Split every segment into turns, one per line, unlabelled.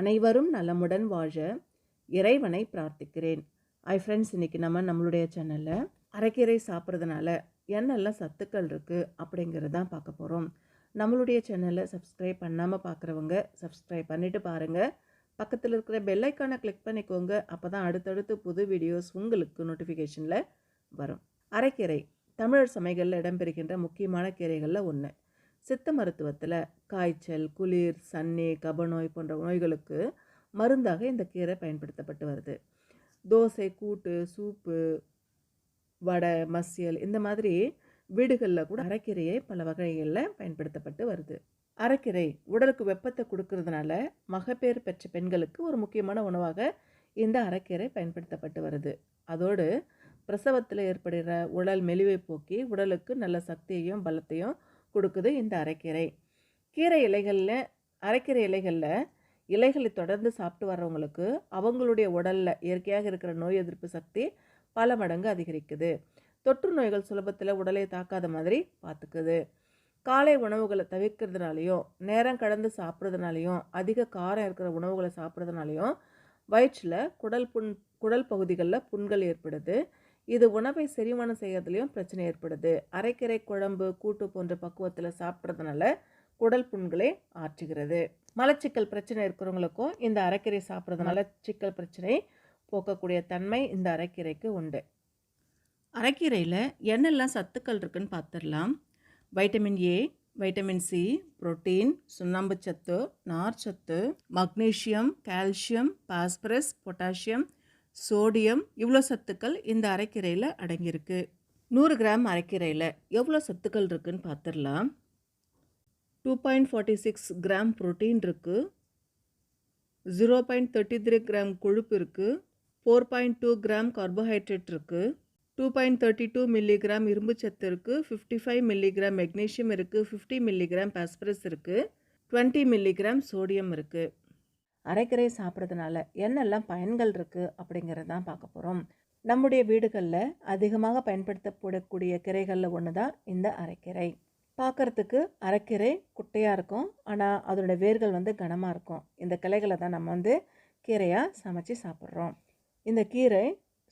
அனைவரும் நலமுடன் வாழ இறைவனை பிரார்த்திக்கிறேன். ஐ ஃப்ரெண்ட்ஸ் இன்றைக்கி நம்ம நம்மளுடைய சேனலில் அரைக்கீரை சாப்பிட்றதுனால என்னெல்லாம் சத்துக்கள் இருக்குது அப்படிங்கிறது தான் பார்க்க போகிறோம் நம்மளுடைய சேனலை சப்ஸ்கிரைப் பண்ணாமல் பார்க்குறவங்க சப்ஸ்கிரைப் பண்ணிவிட்டு பாருங்கள் பக்கத்தில் இருக்கிற பெல்லைக்கானை கிளிக் பண்ணிக்கோங்க. அப்போ தான் அடுத்தடுத்து புது வீடியோஸ் உங்களுக்கு நோட்டிஃபிகேஷனில் வரும். அரைக்கீரை தமிழர் சமையலில் இடம்பெறுகின்ற முக்கியமான கீரைகளில் ஒன்று சித்த மருத்துவத்தில் காய்ச்சல் குளிர் சன்னி கபநோய் போன்ற நோய்களுக்கு மருந்தாக இந்த கீரை பயன்படுத்தப்பட்டு வருது. தோசை கூட்டு சூப்பு வடை மசியல் இந்த மாதிரி வீடுகளில் கூட அரைக்கீரையை பல வகைகளில் பயன்படுத்தப்பட்டு வருது. அரைக்கீரை உடலுக்கு வெப்பத்தை கொடுக்கறதுனால மகப்பேறு பெற்ற பெண்களுக்கு ஒரு முக்கியமான உணவாக இந்த அரைக்கீரை பயன்படுத்தப்பட்டு வருது. அதோடு பிரசவத்தில் ஏற்படுகிற உடல் மெலிவை போக்கி உடலுக்கு நல்ல சக்தியையும் பலத்தையும் கொடுக்குது இந்த அரைக்கீரை. கீரை இலைகளில் அரைக்கீரை இலைகளில் இலைகளை தொடர்ந்து சாப்பிட்டு வர்றவங்களுக்கு அவங்களுடைய உடலில் இயற்கையாக இருக்கிற நோய் எதிர்ப்பு சக்தி பல மடங்கு அதிகரிக்குது. தொற்று நோய்கள் சுலபத்தில் உடலை தாக்காத மாதிரி பார்த்துக்குது காலை உணவுகளை தவிர்க்கிறதுனாலையும் நேரம் கடந்து சாப்பிட்றதுனாலையும் அதிக காரம் இருக்கிற உணவுகளை சாப்பிட்றதுனாலையும் வயிற்றில் குடல் புண் குடல் பகுதிகளில் புண்கள் ஏற்படுது. இது உணவை செரிமானம் செய்யறதுலையும் பிரச்சனை ஏற்படுது. அரைக்கீரை குழம்பு கூட்டு போன்ற பக்குவத்தில் சாப்பிட்றதுனால குடல் புண்களை ஆற்றுகிறது. மலச்சிக்கல் பிரச்சனை இருக்கிறவங்களுக்கும் இந்த அரைக்கீரை சாப்பிட்றதுனால சிக்கல் பிரச்சனை போக்கக்கூடிய தன்மை இந்த அரைக்கீரைக்கு உண்டு. அரைக்கீரையில் என்னெல்லாம் சத்துக்கள் இருக்குன்னு பார்த்துடலாம் vitamin A vitamin C protein சுண்ணாம்பு சத்து நார்ச்சத்து magnesium calcium phosphorus potassium sodium இவ்வளோ சத்துக்கள் இந்த அரைக்கீரையில் அடங்கியிருக்கு. நூறு கிராம் அரைக்கீரையில் எவ்வளோ சத்துக்கள் இருக்குன்னு பார்த்துடலாம் two point forty six gram protein இருக்குது zero point thirty three gram கொழுப்பு இருக்குது four point two gram carbohydrate இருக்குது two point thirty two milligram இரும்புச்சத்து இருக்குது ஃபிஃப்டி ஃபைவ் மில்லிகிராம் மெக்னீஷியம் இருக்குது ஃபிஃப்டி மில்லிகிராம் பாஸ்பரஸ் இருக்குது டுவெண்ட்டி மில்லிகிராம் சோடியம் இருக்குது அரைக்கரையை சாப்பிட்றதுனால என்னெல்லாம் பயன்கள் இருக்குது அப்படிங்கிறது தான் பார்க்க போகிறோம் நம்முடைய வீடுகளில் அதிகமாக பயன்படுத்தப்படக்கூடிய கீரைகளில் ஒன்று தான் இந்த அரைக்கீரை. பார்க்குறதுக்கு அரைக்கீரை குட்டையாக இருக்கும். ஆனால் அதோட வேர்கள் வந்து கனமாக இருக்கும். இந்த கிளைகளை தான் நம்ம வந்து கீரையாக சமைச்சு சாப்பிட்றோம். இந்த கீரை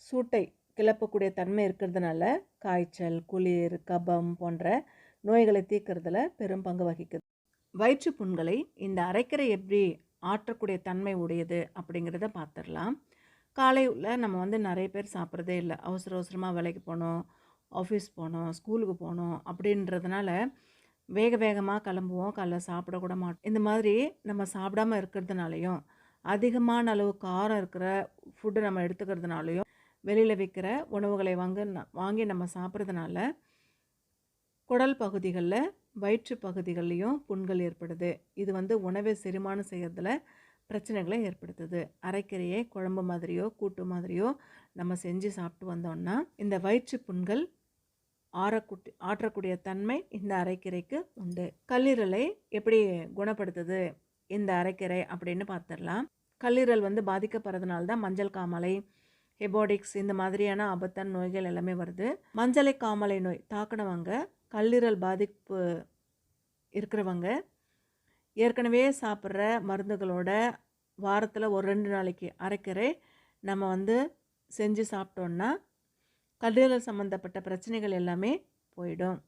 சூட்டை கிளப்பக்கூடிய தன்மை இருக்கிறதுனால காய்ச்சல் குளிர் கபம் போன்ற நோய்களை தீர்க்கறதுல பெரும் பங்கு வகிக்குது. வயிற்று புண்களை இந்த அரைக்கீரை எப்படி ஆற்றக்கூடிய தன்மை உடையது அப்படிங்கிறத பார்த்துடலாம். காலையில் நம்ம வந்து நிறைய பேர் சாப்பிட்றதே இல்லை. அவசர அவசரமாக வேலைக்கு போகணும் ஆஃபீஸ் போனோம் ஸ்கூலுக்கு போகணும் அப்படின்றதுனால வேக வேகமாக கிளம்புவோம். காலைல சாப்பிடக்கூட மாட்டோம். இந்த மாதிரி நம்ம சாப்பிடாம இருக்கிறதுனாலையும் அதிகமான அளவு காரம் இருக்கிற ஃபுட்டு நம்ம எடுத்துக்கிறதுனாலையும் வெளியில் விற்கிற உணவுகளை வாங்க வாங்கி நம்ம சாப்பிட்றதுனால குடல் பகுதிகளில் வயிற்று பகுதிகள்லேயும் புண்கள் ஏற்படுது. இது வந்து உணவை செரிமானம் செய்கிறதுல பிரச்சனைகளை ஏற்படுத்துது. அரைக்கீரையை குழம்பு மாதிரியோ கூட்டு மாதிரியோ நம்ம செஞ்சு சாப்பிட்டு வந்தோம்னா இந்த வயிற்று புண்கள் ஆறக்கூட்டி ஆற்றக்கூடிய தன்மை இந்த அரைக்கீரைக்கு உண்டு. கல்லீரலை எப்படி குணப்படுத்துது? இந்த அரைக்கீரை அப்படின்னு பார்த்துடலாம். கல்லீரல் வந்து பாதிக்கப்படுறதுனால தான் மஞ்சள் காமலை ஹெபோடிக்ஸ் இந்த மாதிரியான ஆபத்தான நோய்கள் எல்லாமே வருது. மஞ்சளை காமலை நோய் தாக்கினவங்க கல்லீரல் பாதிப்பு இருக்கிறவங்க ஏற்கனவே சாப்பிட்ற மருந்துகளோட வாரத்தில் ஒரு ரெண்டு நாளைக்கு அரைக்கரை நம்ம வந்து செஞ்சு சாப்பிட்டோன்னா கல்லீரல் சம்மந்தப்பட்ட பிரச்சனைகள் எல்லாமே போயிடும்.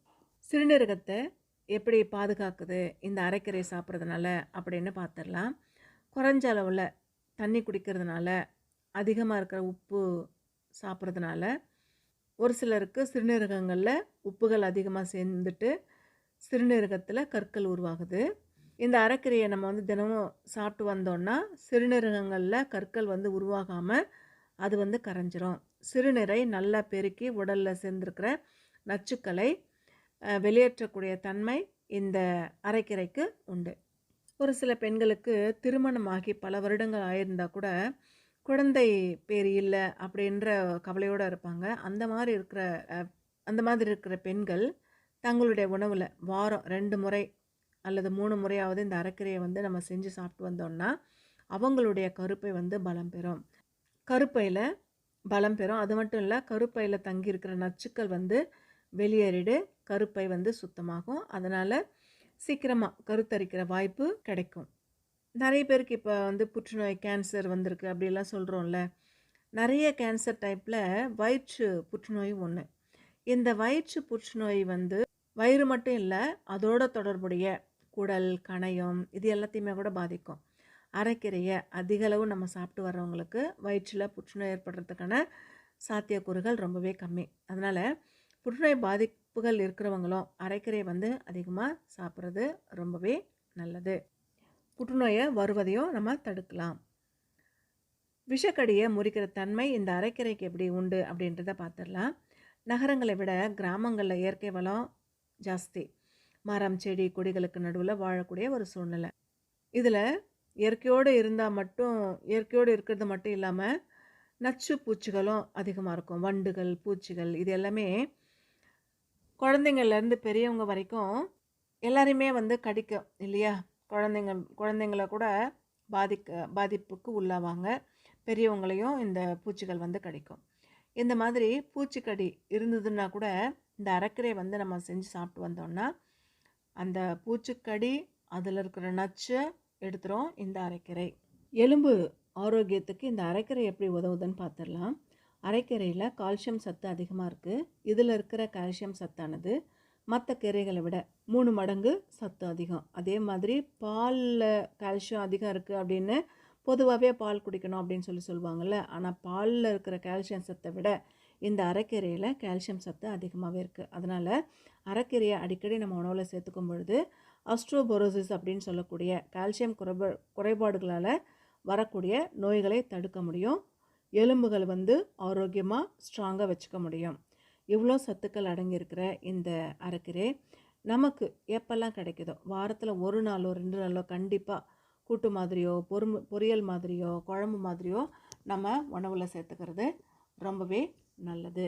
சிறுநீரகத்தை எப்படி பாதுகாக்குது? இந்த அரைக்கரை சாப்பிட்றதுனால அப்படின்னு பார்த்துடலாம் குறைஞ்ச அளவில் தண்ணி குடிக்கிறதுனால அதிகமாக இருக்கிற உப்பு சாப்பிட்றதுனால ஒரு சிலருக்கு சிறுநீரகங்களில் உப்புகள் அதிகமாக சேர்ந்துட்டு சிறுநீரகத்தில் கற்கள் உருவாகுது. இந்த அரைக்கீரையை நம்ம வந்து தினமும் சாப்பிட்டு வந்தோன்னா சிறுநீரகங்களில் கற்கள் வந்து உருவாகாமல் அது வந்து கரைஞ்சிரும். சிறுநீரை நல்லா பெருக்கி உடலில் சேர்ந்துருக்கிற நச்சுக்களை வெளியேற்றக்கூடிய தன்மை இந்த அரைக்கீரைக்கு உண்டு. ஒரு சில பெண்களுக்கு திருமணமாகி பல வருடங்கள் ஆயிருந்தால் கூட குழந்தை பேர் இல்லை அப்படின்ற கவலையோடு இருப்பாங்க. அந்த மாதிரி இருக்கிற அந்த மாதிரி இருக்கிற பெண்கள் தங்களுடைய உணவில் வாரம் ரெண்டு முறை அல்லது மூணு முறையாவது இந்த அரைக்கீரையை வந்து நம்ம செஞ்சு சாப்பிட்டு வந்தோம்னா அவங்களுடைய கருப்பை வந்து பலம் பெறும். கருப்பையில் பலம் பெறும். அது மட்டும் இல்லை கருப்பையில் தங்கி இருக்கிற நச்சுக்கள் வந்து வெளியேறிடு கருப்பை வந்து சுத்தமாகும். அதனால் சீக்கிரமாக கருத்தரிக்கிற வாய்ப்பு கிடைக்கும். நிறைய பேருக்கு இப்போ வந்து புற்றுநோய் கேன்சர் வந்திருக்கு அப்படிலாம் சொல்கிறோம்ல நிறைய கேன்சர் டைப்பில் வயிற்று புற்றுநோயும் ஒன்று இந்த வயிற்று புற்றுநோய் வந்து வயிறு மட்டும் இல்லை அதோட தொடர்புடைய குடல் கணையம் இது எல்லாத்தையுமே கூட பாதிக்கும். அரைக்கீரையை அதிகளவு நம்ம சாப்பிட்டு வர்றவங்களுக்கு வயிற்றில் புற்றுநோய் ஏற்படுறதுக்கான சாத்தியக்கூறுகள் ரொம்பவே கம்மி. அதனால் புற்றுநோய் பாதிப்புகள் இருக்கிறவங்களும் அரைக்கீரை வந்து அதிகமாக சாப்பிட்றது ரொம்பவே நல்லது. புற்றுநோயை வருவதையும் நம்ம தடுக்கலாம். விஷக்கடியை முறிக்கிற தன்மை இந்த அரைக்கரைக்கு எப்படி உண்டு அப்படின்றத பார்த்துடலாம். நகரங்களை விட கிராமங்களில் இயற்கை வளம் ஜாஸ்தி. மரம் செடி கொடிகளுக்கு நடுவில் வாழக்கூடிய ஒரு சூழ்நிலை. இதில் இயற்கையோடு இருந்தால் மட்டும் இயற்கையோடு இருக்கிறது மட்டும் இல்லாமல் நச்சு பூச்சிகளும் அதிகமாக இருக்கும். வண்டுகள் பூச்சிகள் இது எல்லாமே குழந்தைங்கள்லேருந்து பெரியவங்க வரைக்கும் எல்லாரையுமே வந்து கடிக்கும் இல்லையா? குழந்தைங்க குழந்தைங்கள கூட பாதிக்க பாதிப்புக்கு உள்ளாவாங்க. பெரியவங்களையும் இந்த பூச்சிகள் வந்து கடிக்கும். இந்த மாதிரி பூச்சிக்கடி இருந்ததுன்னா கூட இந்த அரைக்கரையை வந்து நம்ம செஞ்சு சாப்பிட்டு வந்தோம்னா அந்த பூச்சிக்கடி அதில் இருக்கிற நச்சை எடுத்துரும் இந்த அரைக்கரை எலும்பு ஆரோக்கியத்துக்கு இந்த அரைக்கரை எப்படி உதவுதுன்னு பார்த்துடலாம் அரைக்கரையில் கால்சியம் சத்து அதிகமாக இருக்குது இதில் இருக்கிற கால்சியம் சத்தானது மற்ற கீரைகளை விட மூணு மடங்கு சத்து அதிகம். அதே மாதிரி பாலில் கால்சியம் அதிகம் இருக்குது அப்படின்னு பொதுவாகவே பால் குடிக்கணும் அப்படின்னு சொல்லி சொல்லுவாங்கள்ல ஆனால் பாலில் இருக்கிற கால்சியம் சத்தை விட இந்த அரைக்கீரையில் கால்சியம் சத்து அதிகமாகவே இருக்குது அதனால் அரைக்கீரையை அடிக்கடி நம்ம உணவில் சேர்த்துக்கும் பொழுது அஸ்ட்ரோபோரோசிஸ் அப்படின்னு சொல்லக்கூடிய கால்சியம் குறைபா குறைபாடுகளால் வரக்கூடிய நோய்களை தடுக்க முடியும். எலும்புகள் வந்து ஆரோக்கியமாக ஸ்ட்ராங்காக வச்சுக்க முடியும். இவ்வளோ சத்துக்கள் அடங்கியிருக்கிற இந்த அரைக்கீரை நமக்கு எப்போல்லாம் கிடைக்குதோ வாரத்தில் ஒரு நாளோ ரெண்டு நாளோ கண்டிப்பாக கூட்டு மாதிரியோ பொறுமு பொரியல் மாதிரியோ குழம்பு மாதிரியோ நம்ம உணவில் சேர்த்துக்கிறது ரொம்பவே நல்லது.